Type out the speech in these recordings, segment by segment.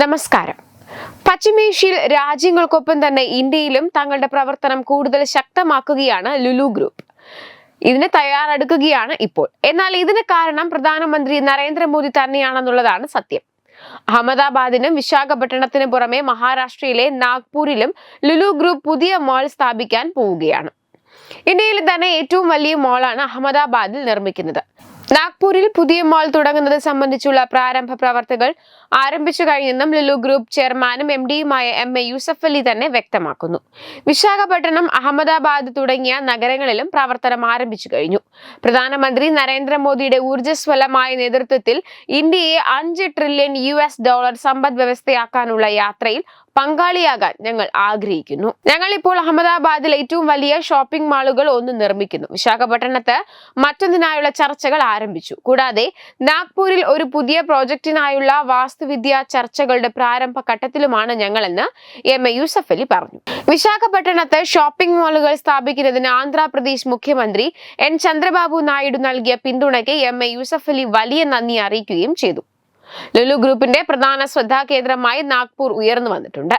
നമസ്കാരം. പശ്ചിമേഷ്യയിൽ രാജ്യങ്ങൾക്കൊപ്പം തന്നെ ഇന്ത്യയിലും തങ്ങളുടെ പ്രവർത്തനം കൂടുതൽ ശക്തമാക്കുകയാണ് ലുലു ഗ്രൂപ്പ്. ഇതിന് തയ്യാറെടുക്കുകയാണ് ഇപ്പോൾ. എന്നാൽ ഇതിന് കാരണം പ്രധാനമന്ത്രി നരേന്ദ്രമോദി തന്നെയാണെന്നുള്ളതാണ് സത്യം. അഹമ്മദാബാദിനും വിശാഖപട്ടണത്തിനും പുറമെ മഹാരാഷ്ട്രയിലെ നാഗ്പൂരിലും ലുലു ഗ്രൂപ്പ് പുതിയ മാൾ സ്ഥാപിക്കാൻ പോവുകയാണ്. ഇന്ത്യയിൽ തന്നെ ഏറ്റവും വലിയ മാളാണ് അഹമ്മദാബാദിൽ നിർമ്മിക്കുന്നത്. നാഗ്പൂരിൽ പുതിയ മാൾ തുടങ്ങുന്നത് സംബന്ധിച്ചുള്ള പ്രാരംഭ പ്രവർത്തകൾ ആരംഭിച്ചു കഴിഞ്ഞെന്നും ലുലു ഗ്രൂപ്പ് ചെയർമാനും എം ഡിയുമായ എം എ യൂസഫ് അലി തന്നെ വ്യക്തമാക്കുന്നു. വിശാഖപട്ടണം അഹമ്മദാബാദ് തുടങ്ങിയ നഗരങ്ങളിലും പ്രവർത്തനം ആരംഭിച്ചു കഴിഞ്ഞു. പ്രധാനമന്ത്രി നരേന്ദ്രമോദിയുടെ ഊർജസ്വലമായ നേതൃത്വത്തിൽ ഇന്ത്യയെ അഞ്ച് ട്രില്യൺ യു എസ് ഡോളർ സമ്പദ് വ്യവസ്ഥയാക്കാനുള്ള യാത്രയിൽ പങ്കാളിയാകാൻ ഞങ്ങൾ ആഗ്രഹിക്കുന്നു. ഞങ്ങൾ ഇപ്പോൾ അഹമ്മദാബാദിൽ ഏറ്റവും വലിയ ഷോപ്പിംഗ് മാളുകൾ ഒന്ന് നിർമ്മിക്കുന്നു. വിശാഖപട്ടണത്ത് മറ്റൊന്നിനായുള്ള ചർച്ചകൾ ആരംഭിച്ചു. കൂടാതെ നാഗ്പൂരിൽ ഒരു പുതിയ പ്രോജക്റ്റിനായുള്ള വാസ്തുവിദ്യ ചർച്ചകളുടെ പ്രാരംഭ ഘട്ടത്തിലുമാണ് ഞങ്ങളെന്ന് എം. എ. യൂസഫ് അലി പറഞ്ഞു. വിശാഖപട്ടണത്ത് ഷോപ്പിംഗ് മാളുകൾ സ്ഥാപിക്കുന്നതിന് ആന്ധ്രാപ്രദേശ് മുഖ്യമന്ത്രി എൻ. ചന്ദ്രബാബു നായിഡു നൽകിയ പിന്തുണയ്ക്ക് എം. എ. യൂസഫ് അലി വലിയ നന്ദി അറിയിക്കുകയും ചെയ്തു. ലുലു ഗ്രൂപ്പിന്റെ പ്രധാന ശ്രദ്ധാകേന്ദ്രമായി നാഗ്പൂർ ഉയർന്നു വന്നിട്ടുണ്ട്.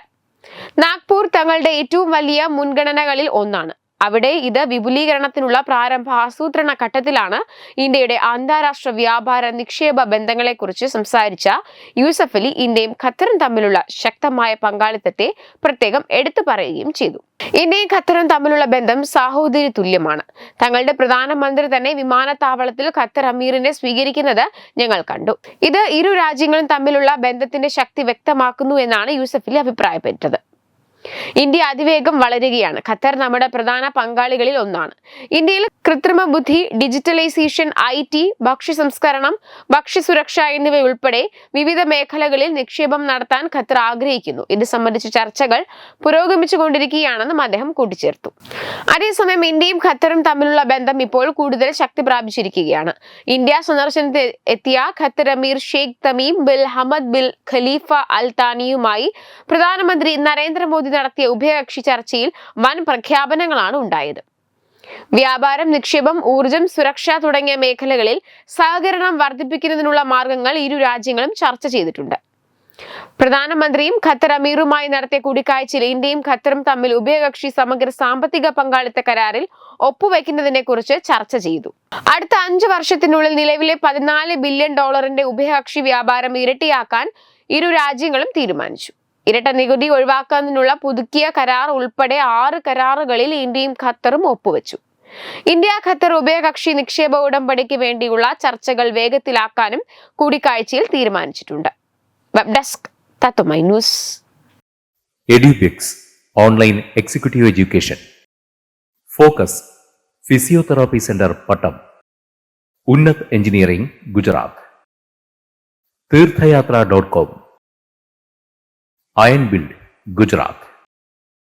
നാഗ്പൂർ തങ്ങളുടെ ഏറ്റവും വലിയ മുൻഗണനകളിൽ ഒന്നാണ്. അവിടെ ഇത് വിപുലീകരണത്തിനുള്ള പ്രാരംഭ ആസൂത്രണ ഘട്ടത്തിലാണ് ഇന്ത്യയുടെ അന്താരാഷ്ട്ര വ്യാപാര നിക്ഷേപ ബന്ധങ്ങളെക്കുറിച്ച് സംസാരിച്ച യൂസഫ് അലി ഇന്ത്യയും ഖത്തറും തമ്മിലുള്ള ശക്തമായ പങ്കാളിത്തത്തെ പ്രത്യേകം എടുത്തു പറയുകയും ചെയ്തു. ഇന്ത്യയും ഖത്തറും തമ്മിലുള്ള ബന്ധം സാഹോദര്യ തുല്യമാണ് തങ്ങളുടെ പ്രധാനമന്ത്രി തന്നെ വിമാനത്താവളത്തിൽ ഖത്തർ അമീറിനെ സ്വീകരിക്കുന്നത് ഞങ്ങൾ കണ്ടു. ഇത് ഇരു രാജ്യങ്ങളും തമ്മിലുള്ള ബന്ധത്തിന്റെ ശക്തി വ്യക്തമാക്കുന്നു എന്നാണ് യൂസഫ് അലി അഭിപ്രായപ്പെട്ടത്. ഇന്ത്യ അതിവേഗം വളരുകയാണ്. ഖത്തർ നമ്മുടെ പ്രധാന പങ്കാളികളിൽ ഒന്നാണ്. ഇന്ത്യയിൽ കൃത്രിമ ബുദ്ധി ഡിജിറ്റലൈസേഷൻ ഐ ടി ഭക്ഷ്യ സംസ്കരണം ഭക്ഷ്യസുരക്ഷ എന്നിവയുൾപ്പെടെ വിവിധ മേഖലകളിൽ നിക്ഷേപം നടത്താൻ ഖത്തർ ആഗ്രഹിക്കുന്നു. ഇത് സംബന്ധിച്ച ചർച്ചകൾ പുരോഗമിച്ചുകൊണ്ടിരിക്കുകയാണെന്നും അദ്ദേഹം കൂട്ടിച്ചേർത്തു. അതേസമയം ഇന്ത്യയും ഖത്തറും തമ്മിലുള്ള ബന്ധം ഇപ്പോൾ കൂടുതൽ ശക്തി പ്രാപിച്ചിരിക്കുകയാണ്. ഇന്ത്യ സന്ദർശനത്തിൽ എത്തിയ Qatar Amir Sheikh Tamim bin Hamad bin Khalifa Al താനിയുമായി പ്രധാനമന്ത്രി നരേന്ദ്രമോദി നടത്തിയ ഉഭയകക്ഷി ചർച്ചയിൽ വൻ പ്രഖ്യാപനങ്ങളാണ് ഉണ്ടായത്. വ്യാപാരം നിക്ഷേപം ഊർജം സുരക്ഷ തുടങ്ങിയ മേഖലകളിൽ സഹകരണം വർദ്ധിപ്പിക്കുന്നതിനുള്ള മാർഗങ്ങൾ ഇരു രാജ്യങ്ങളും ചർച്ച ചെയ്തിട്ടുണ്ട്. പ്രധാനമന്ത്രിയും ഖത്തർ അമീറുമായി നടത്തിയ കൂടിക്കാഴ്ചയിൽ ഇന്ത്യയും ഖത്തറും തമ്മിൽ ഉഭയകക്ഷി സമഗ്ര സാമ്പത്തിക പങ്കാളിത്ത കരാറിൽ ഒപ്പുവെക്കുന്നതിനെ കുറിച്ച് ചർച്ച ചെയ്തു. അടുത്ത അഞ്ചു വർഷത്തിനുള്ളിൽ നിലവിലെ പതിനാല് ബില്യൺ ഡോളറിന്റെ ഉഭയകക്ഷി വ്യാപാരം ഇരട്ടിയാക്കാൻ ഇരു രാജ്യങ്ങളും തീരുമാനിച്ചു. ഇരട്ട നികുതി ഒഴിവാക്കുന്നതിനുള്ള പുതുക്കിയ കരാർ ഉൾപ്പെടെ ആറ് കരാറുകളിൽ ഇന്ത്യയും ഖത്തറും ഒപ്പുവെച്ചു. ഇന്ത്യ ഖത്തർ ഉഭയകക്ഷി നിക്ഷേപ ഉടമ്പടിക്ക് വേണ്ടിയുള്ള ചർച്ചകൾ വേഗത്തിലാക്കാനും കൂടിക്കാഴ്ചയിൽ തീരുമാനിച്ചിട്ടുണ്ട്. Web desk online executive education focus physiotherapy centre Pattom Unnat engineering Gujarat Tirthyatra dot com ion build Gujarat